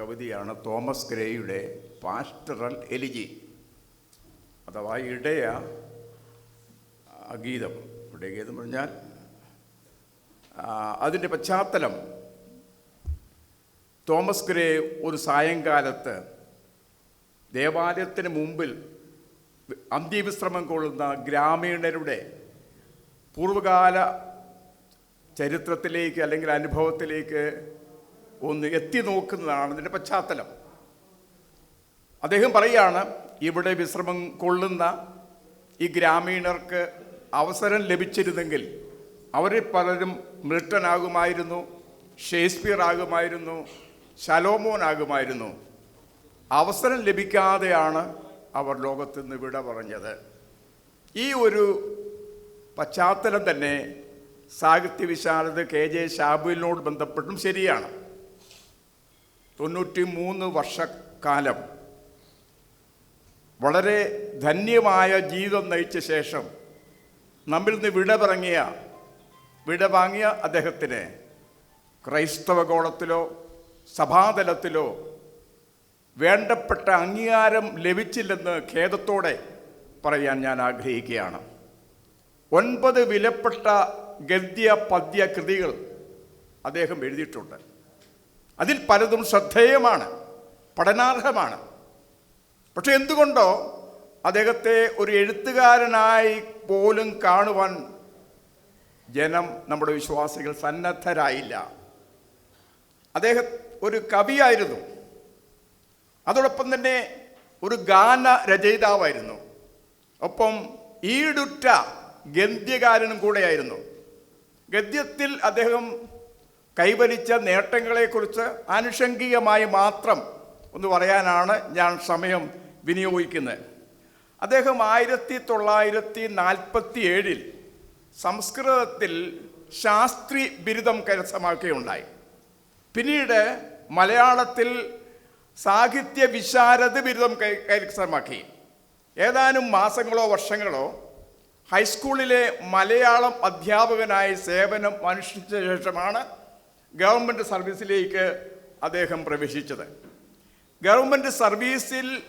കവിതയാണ് Thomas ഗ്രേയുടെ pastoral elegy. അഥവാ ഇടയ ഗീതം. ഇടയ ഗീതം പറഞ്ഞാൽ അതിന്റെ പശ്ചാത്തലം. തോമസ് ഗ്രേ ഒരു സായങ്കാലത്ത് ദേവാലയത്തിന് മുമ്പിൽ അന്ത്യവിശ്രമം കൊള്ളുന്ന ഗ്രാമീണരുടെ പൂർവകാല ചരിത്രത്തിലേക്ക് അല്ലെങ്കിൽ അനുഭവത്തിലേക്ക് ഒന്ന് എത്തി നോക്കുന്നതാണ് ഇതിന്റെ പശ്ചാത്തലം. അദ്ദേഹം പറയാണ് ഇവിടെ വിശ്രമം കൊള്ളുന്ന ഈ ഗ്രാമീണർക്ക് അവസരം ലഭിച്ചിരുന്നെങ്കിൽ അവരിൽ പലരും മിൽട്ടനാകുമായിരുന്നു ഷേക്സ്പിയർ ആകുമായിരുന്നു ശലോമോൻ ആകുമായിരുന്നു അവസരം ലഭിക്കാതെയാണ് അവർ ലോകത്ത് നിന്ന് വിട പറഞ്ഞത്. ഈ ഒരു പശ്ചാത്തലം തന്നെ സാഹിത്യ വിശാലത കെ ജെ ഷാബുവിനോട് ബന്ധപ്പെട്ടും ശരിയാണ്. തൊണ്ണൂറ്റി മൂന്ന് വർഷക്കാലം. വളരെ ധന്യമായ ജീവിതം നയിച്ച ശേഷം നമ്മിൽ നിന്ന് വിട പറഞ്ഞിയ വിട വാങ്ങിയ അദ്ദേഹത്തിന് ക്രൈസ്തവ കോളത്തിലോ സഭാതലത്തിലോ വേണ്ടപ്പെട്ട അംഗീകാരം ലഭിച്ചില്ലെന്ന് ഖേദത്തോടെ പറയാൻ ഞാൻ ആഗ്രഹിക്കുകയാണ്. ഒൻപത് വിലപ്പെട്ട ഗദ്യ പദ്യ കൃതികൾ അദ്ദേഹം എഴുതിയിട്ടുണ്ട്. അതിൽ പലതും ശ്രദ്ധേയമാണ് പഠനാർഹമാണ്. പക്ഷെ എന്തുകൊണ്ടോ അദ്ദേഹത്തെ ഒരു എഴുത്തുകാരനായി പോലും കാണുവാൻ ജനം നമ്മുടെ വിശ്വാസികൾ സന്നദ്ധരായില്ല. അദ്ദേഹം ഒരു കവിയായിരുന്നു. അതോടൊപ്പം തന്നെ ഒരു ഗാന രചയിതാവായിരുന്നു. ഒപ്പം ഈടുറ്റ ഗദ്യകാരനും കൂടെയായിരുന്നു. ഗദ്യത്തിൽ അദ്ദേഹം കൈവരിച്ച നേട്ടങ്ങളെക്കുറിച്ച് ആനുഷംഗികമായി മാത്രം ഒന്ന് പറയാനാണ് ഞാൻ സമയം വിനിയോഗിക്കുന്നത്. അദ്ദേഹം ആയിരത്തി തൊള്ളായിരത്തി നാൽപ്പത്തി ഏഴിൽ സംസ്കൃതത്തിൽ ശാസ്ത്രി ബിരുദം കരസ്ഥമാക്കുകയുണ്ടായി. പിന്നീട് മലയാളത്തിൽ സാഹിത്യ വിശാരദ ബിരുദം കരസ്ഥമാക്കി. ഏതാനും മാസങ്ങളോ വർഷങ്ങളോ ഹൈസ്കൂളിലെ മലയാളം അധ്യാപകനായി സേവനം അനുഷ്ഠിച്ച ശേഷമാണ് ഗവൺമെന്റ് സർവീസിലേക്ക് അദ്ദേഹം പ്രവേശിച്ചത്. ഗവൺമെന്റ് സർവീസിൽ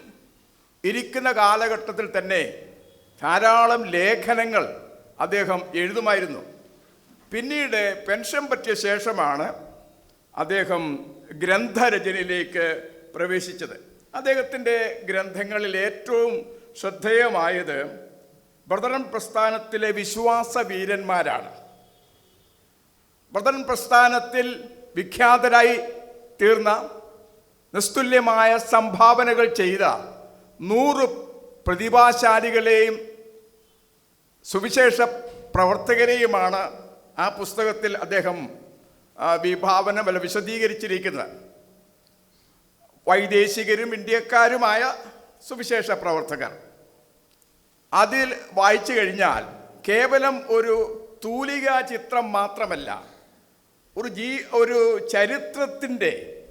ഇരിക്കുന്ന കാലഘട്ടത്തിൽ തന്നെ ധാരാളം ലേഖനങ്ങൾ അദ്ദേഹം എഴുതുമായിരുന്നു. പിന്നീട് പെൻഷൻ പറ്റിയ ശേഷമാണ് അദ്ദേഹം ഗ്രന്ഥരചനയിലേക്ക് പ്രവേശിച്ചത്. അദ്ദേഹത്തിന്റെ ഗ്രന്ഥങ്ങളിൽ ഏറ്റവും ശ്രദ്ധേയമായത് ബ്രദറൻ പ്രസ്ഥാനത്തിലെ വിശ്വാസ വീരന്മാരാണ്. ബ്രദറൻ പ്രസ്ഥാനത്തിൽ വിഖ്യാതരായി തീർന്ന നിസ്തുല്യമായ സംഭാവനകൾ ചെയ്ത നൂറ് പ്രതിഭാശാലികളെയും സുവിശേഷ പ്രവർത്തകരെയുമാണ് ആ പുസ്തകത്തിൽ അദ്ദേഹം വിഭാവന അല്ല വിശദീകരിച്ചിരിക്കുന്നത്. വൈദേശികരും ഇന്ത്യക്കാരുമായ സുവിശേഷ പ്രവർത്തകർ. അതിൽ വായിച്ചു കഴിഞ്ഞാൽ കേവലം ഒരു തൂലിക ചിത്രം മാത്രമല്ല ഒരു ജീ ഒരു ചരിത്രത്തിന്റെ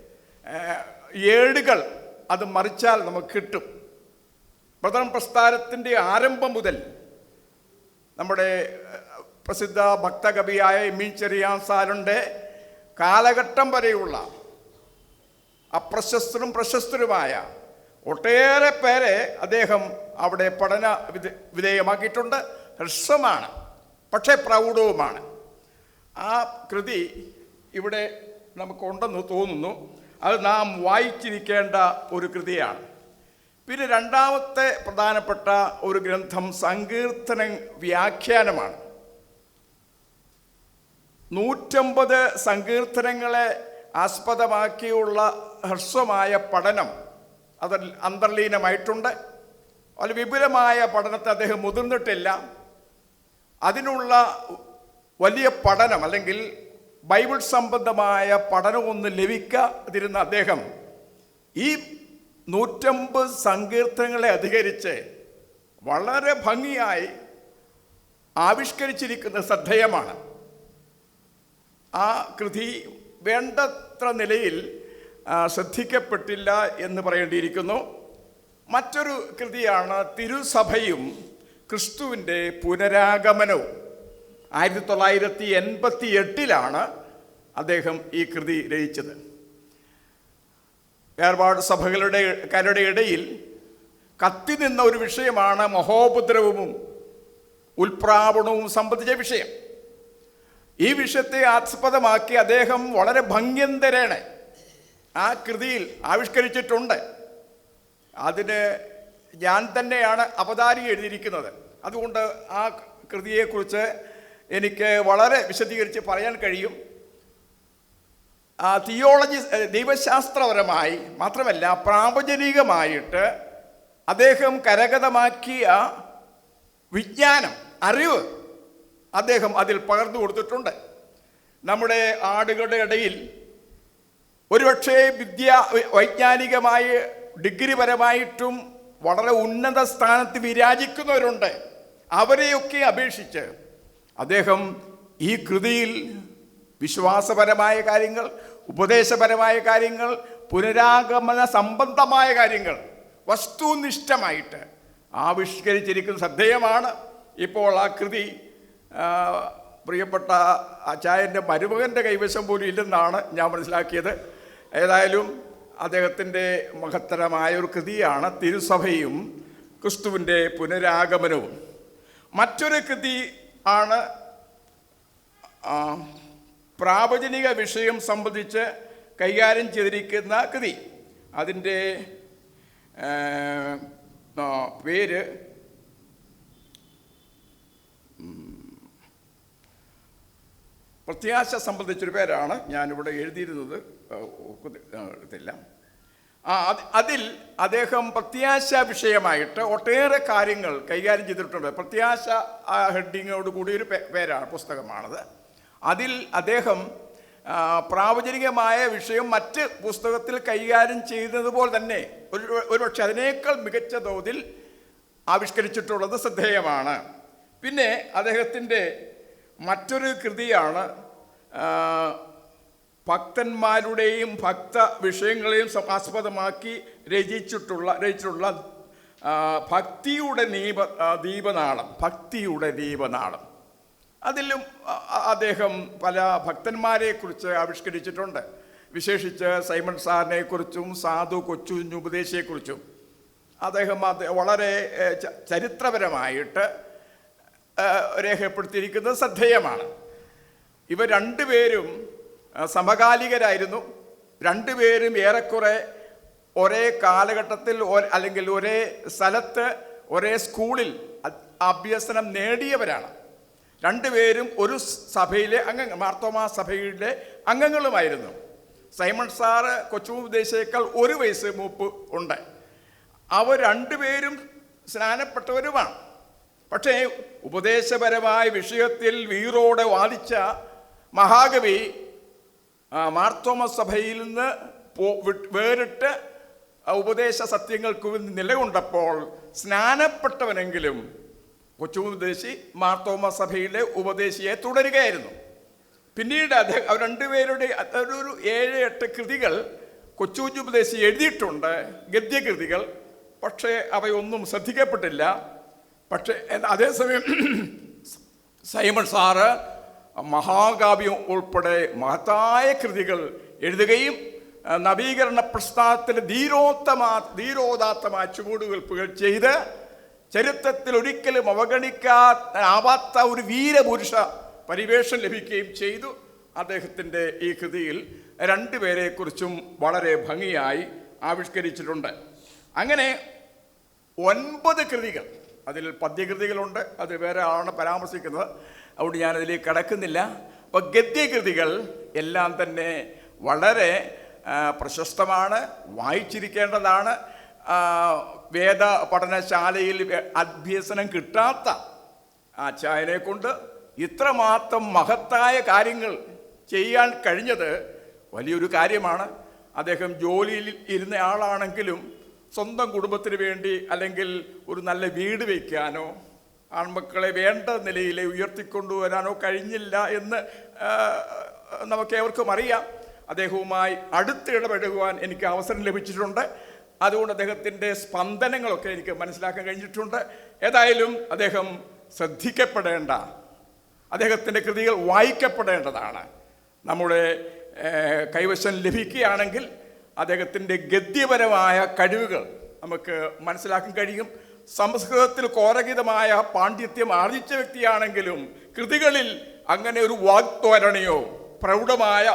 ഏടുകൾ അത് മറിച്ചാൽ നമുക്ക് കിട്ടും. പ്രഥമ പ്രസ്ഥാനത്തിന്റെ ആരംഭം മുതൽ നമ്മുടെ പ്രസിദ്ധ ഭക്തകവിയായ എമ്മീൻ ചെറിയാൻ സാറിന്റെ കാലഘട്ടം വരെയുള്ള അപ്രശസ്തരും പ്രശസ്തരുമായ ഒട്ടേറെ പേരെ അദ്ദേഹം അവിടെ പഠന വിധ- വിധേയമാക്കിയിട്ടുണ്ട്. ഹ്രസ്വമാണ് പക്ഷേ പ്രൗഢവുമാണ്. ആ കൃതി ഇവിടെ നമുക്കുണ്ടെന്ന് തോന്നുന്നു. അത് നാം വായിച്ചിരിക്കേണ്ട ഒരു കൃതിയാണ്. പിന്നെ രണ്ടാമത്തെ പ്രധാനപ്പെട്ട ഒരു ഗ്രന്ഥം സങ്കീർത്തന വ്യാഖ്യാനമാണ്. നൂറ്റമ്പത് സങ്കീർത്തനങ്ങളെ ആസ്പദമാക്കിയുള്ള ഹ്രസ്വമായ പഠനം അത് അന്തർലീനമായിട്ടുണ്ട്. അതിൽ വിപുലമായ പഠനത്തെ അദ്ദേഹം മുതിർന്നിട്ടില്ല. അതിനുള്ള വലിയ പഠനം അല്ലെങ്കിൽ ബൈബിൾ സംബന്ധമായ പഠനമൊന്നും ലഭിക്കാതിരുന്ന അദ്ദേഹം ഈ നൂറ്റമ്പത് സങ്കീർത്തനങ്ങളെ അധികരിച്ച് വളരെ ഭംഗിയായി ആവിഷ്കരിച്ചിരിക്കുന്ന ശ്രദ്ധേയമാണ്. ആ കൃതി വേണ്ടത്ര നിലയിൽ ശ്രദ്ധിക്കപ്പെട്ടില്ല എന്ന് പറയേണ്ടിയിരിക്കുന്നു. മറ്റൊരു കൃതിയാണ് തിരുസഭയും ക്രിസ്തുവിന്റെ പുനരാഗമനവും. ആയിരത്തി തൊള്ളായിരത്തി എൺപത്തി എട്ടിലാണ് അദ്ദേഹം ഈ കൃതി രചിച്ചത്. വേർപാട് സഭകളുടെ കാരുടെ ഇടയിൽ കത്തി നിന്ന ഒരു വിഷയമാണ് മഹോപദ്രവവും ഉൽപ്രാവണവും സംബന്ധിച്ച വിഷയം. ഈ വിഷയത്തെ ആസ്പദമാക്കി അദ്ദേഹം വളരെ ഭംഗ്യന്തരേണ ആ കൃതിയിൽ ആവിഷ്കരിച്ചിട്ടുണ്ട്. അതിന് ഞാൻ തന്നെയാണ് അവതാരി എഴുതിയിരിക്കുന്നത്. അതുകൊണ്ട് ആ കൃതിയെക്കുറിച്ച് എനിക്ക് വളരെ വിശദീകരിച്ച് പറയാൻ കഴിയും. തിയോളജി ദൈവശാസ്ത്രപരമായി മാത്രമല്ല പ്രാപചനികമായിട്ട് അദ്ദേഹം കരഗതമാക്കിയ വിജ്ഞാനം അറിവ് അദ്ദേഹം അതിൽ പകർന്നു കൊടുത്തിട്ടുണ്ട്. നമ്മുടെ ആടുകളുടെ ഇടയിൽ ഒരുപക്ഷെ വിദ്യ വൈജ്ഞാനികമായി ഡിഗ്രി പരമായിട്ടും വളരെ ഉന്നത സ്ഥാനത്ത് വിരാജിക്കുന്നവരുണ്ട്. അവരെയൊക്കെ അപേക്ഷിച്ച് അദ്ദേഹം ഈ കൃതിയിൽ വിശ്വാസപരമായ കാര്യങ്ങൾ ഉപദേശപരമായ കാര്യങ്ങൾ പുനരാഗമന സംബന്ധമായ കാര്യങ്ങൾ വസ്തുനിഷ്ഠമായിട്ട് ആവിഷ്കരിച്ചിരിക്കുന്ന ശ്രദ്ധേയമാണ്. ഇപ്പോൾ ആ കൃതി പ്രിയപ്പെട്ട അച്ചായന്റെ മരുമകന്റെ കൈവശം പോലും ഇല്ലെന്നാണ് ഞാൻ മനസ്സിലാക്കിയത്. ഏതായാലും അദ്ദേഹത്തിന്റെ മഹത്തരമായ ഒരു കൃതിയാണ് തിരുസഭയും ക്രിസ്തുവിന്റെ പുനരാഗമനവും. മറ്റൊരു കൃതി ആണ് പ്രാവചനിക വിഷയം സംബന്ധിച്ച് കൈകാര്യം ചെയ്തിരിക്കുന്ന കൃതി. അതിന്റെ പേര് പ്രത്യാശ സംബന്ധിച്ചൊരു പേരാണ് ഞാനിവിടെ എഴുതിയിരുന്നത്. ഇതില്ല അതിൽ അദ്ദേഹം പ്രത്യാശ വിഷയമായിട്ട് ഒട്ടേറെ കാര്യങ്ങൾ കൈകാര്യം ചെയ്തിട്ടുണ്ട്. പ്രത്യാശ ഹെഡിങ്ങോട് കൂടി ഒരു പേരാണ് പുസ്തകമാണത്. അതിൽ അദ്ദേഹം പ്രാവചനികമായ വിഷയം മറ്റ് പുസ്തകത്തിൽ കൈകാര്യം ചെയ്യുന്നതുപോലെ തന്നെ ഒരു ഒരുപക്ഷെ അതിനേക്കാൾ മികച്ച തോതിൽ ആവിഷ്കരിച്ചിട്ടുള്ളത് ശ്രദ്ധേയമാണ്. പിന്നെ അദ്ദേഹത്തിന്റെ മറ്റൊരു കൃതിയാണ് ഭക്തന്മാരുടെയും ഭക്ത വിഷയങ്ങളെയും ആസ്പദമാക്കി രചിച്ചിട്ടുള്ള രചിച്ചിട്ടുള്ള ഭക്തിയുടെ ദീപ ദീപനാളം ഭക്തിയുടെ ദീപനാളം. അതിലും അദ്ദേഹം പല ഭക്തന്മാരെക്കുറിച്ച് ആവിഷ്കരിച്ചിട്ടുണ്ട്. വിശേഷിച്ച് സൈമൺ സാറിനെക്കുറിച്ചും സാധു കൊച്ചു ഉപദേശിയെക്കുറിച്ചും. അദ്ദേഹം അത് വളരെ ചരിത്രപരമായിട്ട് രേഖപ്പെടുത്തിയിരിക്കുന്നത് ശ്രദ്ധേയമാണ്. ഇവ രണ്ടുപേരും സമകാലികരായിരുന്നു. രണ്ടുപേരും ഏറെക്കുറെ ഒരേ കാലഘട്ടത്തിൽ അല്ലെങ്കിൽ ഒരേ സ്ഥലത്ത് ഒരേ സ്കൂളിൽ അഭ്യസനം നേടിയവരാണ്. രണ്ടുപേരും ഒരു സഭയിലെ അംഗങ്ങൾ മാർത്തോമാ സഭയിലെ അംഗങ്ങളുമായിരുന്നു. സൈമൺ സാറ് കൊച്ചുപദേശേക്കാൾ ഒരു വയസ്സ് മൂപ്പ് ഉണ്ട്. അവർ രണ്ടുപേരും സ്നാനപ്പെട്ടവരുമാണ്. പക്ഷേ ഉപദേശപരമായ വിഷയത്തിൽ വീറോടെ വാദിച്ച മഹാകവി മാർത്തോമ സഭയിൽ നിന്ന് വേറിട്ട് ഉപദേശ സത്യങ്ങൾക്ക് നിലകൊണ്ടപ്പോൾ സ്നാനപ്പെട്ടവനെങ്കിലും കൊച്ചുപദേശി മാർത്തോമ സഭയിലെ ഉപദേശിയെ തുടരുകയായിരുന്നു. പിന്നീട് അദ്ദേഹം അവർ രണ്ടുപേരുടെ ഒരു ഏഴ് എട്ട് കൃതികൾ കൊച്ചുപദേശി എഴുതിയിട്ടുണ്ട് ഗദ്യകൃതികൾ. പക്ഷേ അവയൊന്നും ശ്രദ്ധിക്കപ്പെട്ടില്ല. പക്ഷേ അതേസമയം സൈമൺ സാറ് മഹാകാവ്യം ഉൾപ്പെടെ മഹത്തായ കൃതികൾ എഴുതുകയും നവീകരണ പ്രസ്ഥാനത്തിന് ധീരോത്തമാ ധീരോദാത്തമായ ചുവടുവെൽപ്പുകൾ ചെയ്ത് ചരിത്രത്തിൽ ഒരിക്കലും അവഗണിക്കാനാവാത്ത ഒരു വീരപുരുഷ പരിവേഷം ലഭിക്കുകയും ചെയ്തു. അദ്ദേഹത്തിന്റെ ഈ കൃതിയിൽ രണ്ടുപേരെക്കുറിച്ചും വളരെ ഭംഗിയായി ആവിഷ്കരിച്ചിട്ടുണ്ട്. അങ്ങനെ ഒൻപത് കൃതികൾ അതിൽ പദ്യകൃതികളുണ്ട് അത് വേറെ ആളാണ് പരാമർശിക്കുന്നത്? അതുകൊണ്ട് ഞാനതിലേക്ക് കടക്കുന്നില്ല. അപ്പോൾ ഗദ്യകൃതികൾ എല്ലാം തന്നെ വളരെ പ്രശസ്തമാണ് വായിച്ചിരിക്കേണ്ടതാണ്. വേദ പഠനശാലയിൽ അഭ്യസനം കിട്ടാത്ത ആചാര്യനെ കൊണ്ട് ഇത്രമാത്രം മഹത്തായ കാര്യങ്ങൾ ചെയ്യാൻ കഴിഞ്ഞത് വലിയൊരു കാര്യമാണ്. അദ്ദേഹം ജോലിയിൽ ഇരുന്ന ആളാണെങ്കിലും സ്വന്തം കുടുംബത്തിന് വേണ്ടി അല്ലെങ്കിൽ ഒരു നല്ല വീട് വയ്ക്കാനോ ആൺമക്കളെ വേണ്ട നിലയിൽ ഉയർത്തിക്കൊണ്ടുവരാനോ കഴിഞ്ഞില്ല എന്ന് നമുക്ക് ഏവർക്കും അറിയാം. അദ്ദേഹവുമായി അടുത്ത് ഇടപെടുവാൻ എനിക്ക് അവസരം ലഭിച്ചിട്ടുണ്ട്. അതുകൊണ്ട് അദ്ദേഹത്തിന്റെ സ്പന്ദനങ്ങളൊക്കെ എനിക്ക് മനസ്സിലാക്കാൻ കഴിഞ്ഞിട്ടുണ്ട്. ഏതായാലും അദ്ദേഹം ശ്രദ്ധിക്കപ്പെടേണ്ട അദ്ദേഹത്തിന്റെ കൃതികൾ വായിക്കപ്പെടേണ്ടതാണ്. നമ്മുടെ കൈവശം ലഭിക്കുകയാണെങ്കിൽ അദ്ദേഹത്തിന്റെ ഗദ്യപരമായ കഴിവുകൾ നമുക്ക് മനസ്സിലാക്കാൻ കഴിയും. സംസ്കൃതത്തിൽ കോരഹിതമായ പാണ്ഡിത്യം ആർജിച്ച വ്യക്തിയാണെങ്കിലും കൃതികളിൽ അങ്ങനെ ഒരു വാഗ്തോരണയോ പ്രൗഢമായ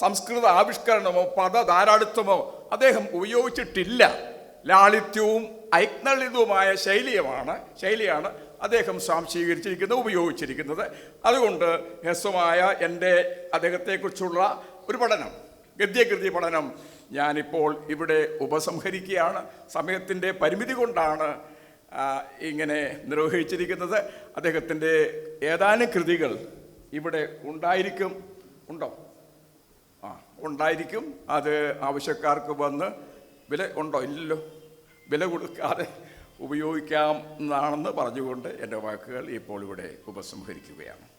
സംസ്കൃത ആവിഷ്കരണമോ പദധാരാളിത്വമോ അദ്ദേഹം ഉപയോഗിച്ചിട്ടില്ല. ലാളിത്യവും ഐക്നളിതവുമായ ശൈലിയുമാണ് ശൈലിയാണ് അദ്ദേഹം സ്വാംശീകരിച്ചിരിക്കുന്നത് ഉപയോഗിച്ചിരിക്കുന്നത്. അതുകൊണ്ട് ഹ്രസ്വമായ എന്റെ അദ്ദേഹത്തെക്കുറിച്ചുള്ള ഒരു പഠനം ഗദ്യകൃതി പഠനം ഞാനിപ്പോൾ ഇവിടെ ഉപസംഹരിക്കുകയാണ്. സമയത്തിന്റെ പരിമിതി കൊണ്ടാണ് ഇങ്ങനെ നിർവഹിച്ചിരിക്കുന്നത്. അദ്ദേഹത്തിന്റെ ഏതാനും കൃതികൾ ഇവിടെ ഉണ്ടായിരിക്കും. ഉണ്ടോ? ആ ഉണ്ടായിരിക്കും. അത് ആവശ്യക്കാർക്ക് വന്ന് വില ഉണ്ടോ? ഇല്ലല്ലോ. വില കൊടുക്കാതെ ഉപയോഗിക്കാം എന്നാണെന്ന് പറഞ്ഞുകൊണ്ട് എന്റെ വാക്കുകൾ ഇപ്പോൾ ഇവിടെ ഉപസംഹരിക്കുകയാണ്.